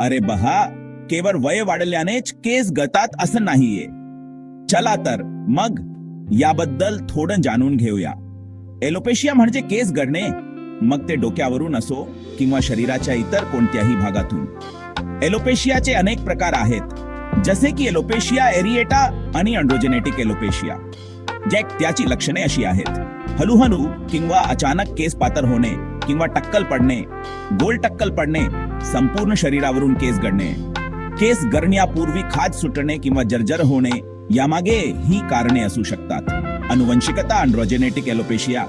अरे बहा केवळ वय वाढल्यानेच केस गळतात असं नाहीये. चला तर मग याबद्दल थोडं जाणून घेऊया. एलोपेशिया म्हणजे केस गडणे. मग ते डोक्यावरून असो किंवा शरीराच्या इतर कोणत्याही भागातून. एलोपेशियाचे अनेक प्रकार आहेत. जसे की एलोपेशिया एरिएटा आणि अँड्रोजेनेटिक एलोपेशिया जॅक त्याची लक्षणे अशी आहेत. हळूहळू किंवा अचानक केस पातर होणे किंवा टक्कल पडणे गोल टक्कल पडणे संपूर्ण शरीरावरून केस गळणे केस गरण्यापूर्वी खाज सुटणे किंवा जर्जर होणे यामागे ही कारणे असू शकतात. अनुवंशिकता अँड्रोजेनेटिक एलोपेशिया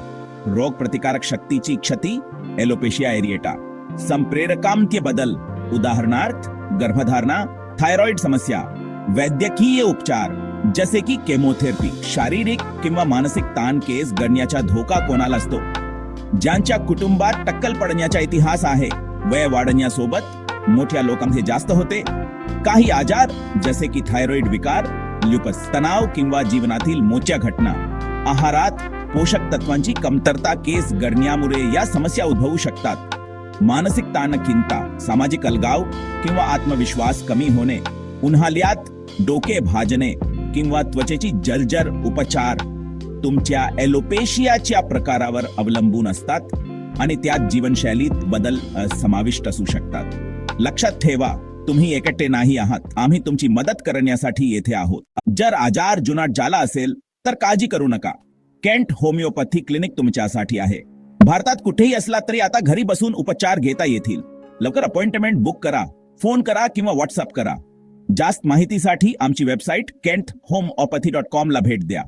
रोग प्रतिकारक शक्तीची क्षती एलोपेशिया एरिएटा संप्रेरकांके बदल उदाहरणार्थ गर्भधारणा थायरॉइड समस्या वैद्यकीय उपचार जसे की केमोथेरपी शारीरिक किंवा मानसिक ताण केस गणण्याचा धोका कोणाला असतो? ज्यांच्या कुटुंबात टक्कल पडण्याचा इतिहास आहे. वय वाढण्यासोबत मोठ्या लोकांचे जास्त होते. काही आजार जसे की थायरॉइड विकार ल्युपस तणाव किंवा जीवनातील मोठ्या घटना. आहारात पोषक तत्वांची कमतरता केस गडण्यामुळे या समस्या उद्भवू शकतात. मानसिक ताण चिंता सामाजिक अलगाव किंवा आत्मविश्वास कमी होणे. उन्हाळ्यात डोके भाजणे किंवा त्वचेची जलजर उपचार तुमच्या एलोपेशियाच्या प्रकारावर अवलंबून असतात आणि त्यात जीवनशैलीत बदल समाविष्ट असू शकतात. लक्षात ठेवा तुम्ही एकटे नाही आहात. आम्ही तुमची मदत करण्यासाठी येथे आहोत. जर आजार जुनाट झाला असेल तर काळजी करू नका. केंट होमिओपॅथी क्लिनिक तुमच्यासाठी आहे. भारतात कुठेही असला तरी आता घरी बसून उपचार घेता येतील. लवकर अपॉइंटमेंट बुक करा फोन करा किंवा व्हॉट्सअप करा. जास्त माहितीसाठी आमची website Kent homeopathy dot com ला भेट द्या.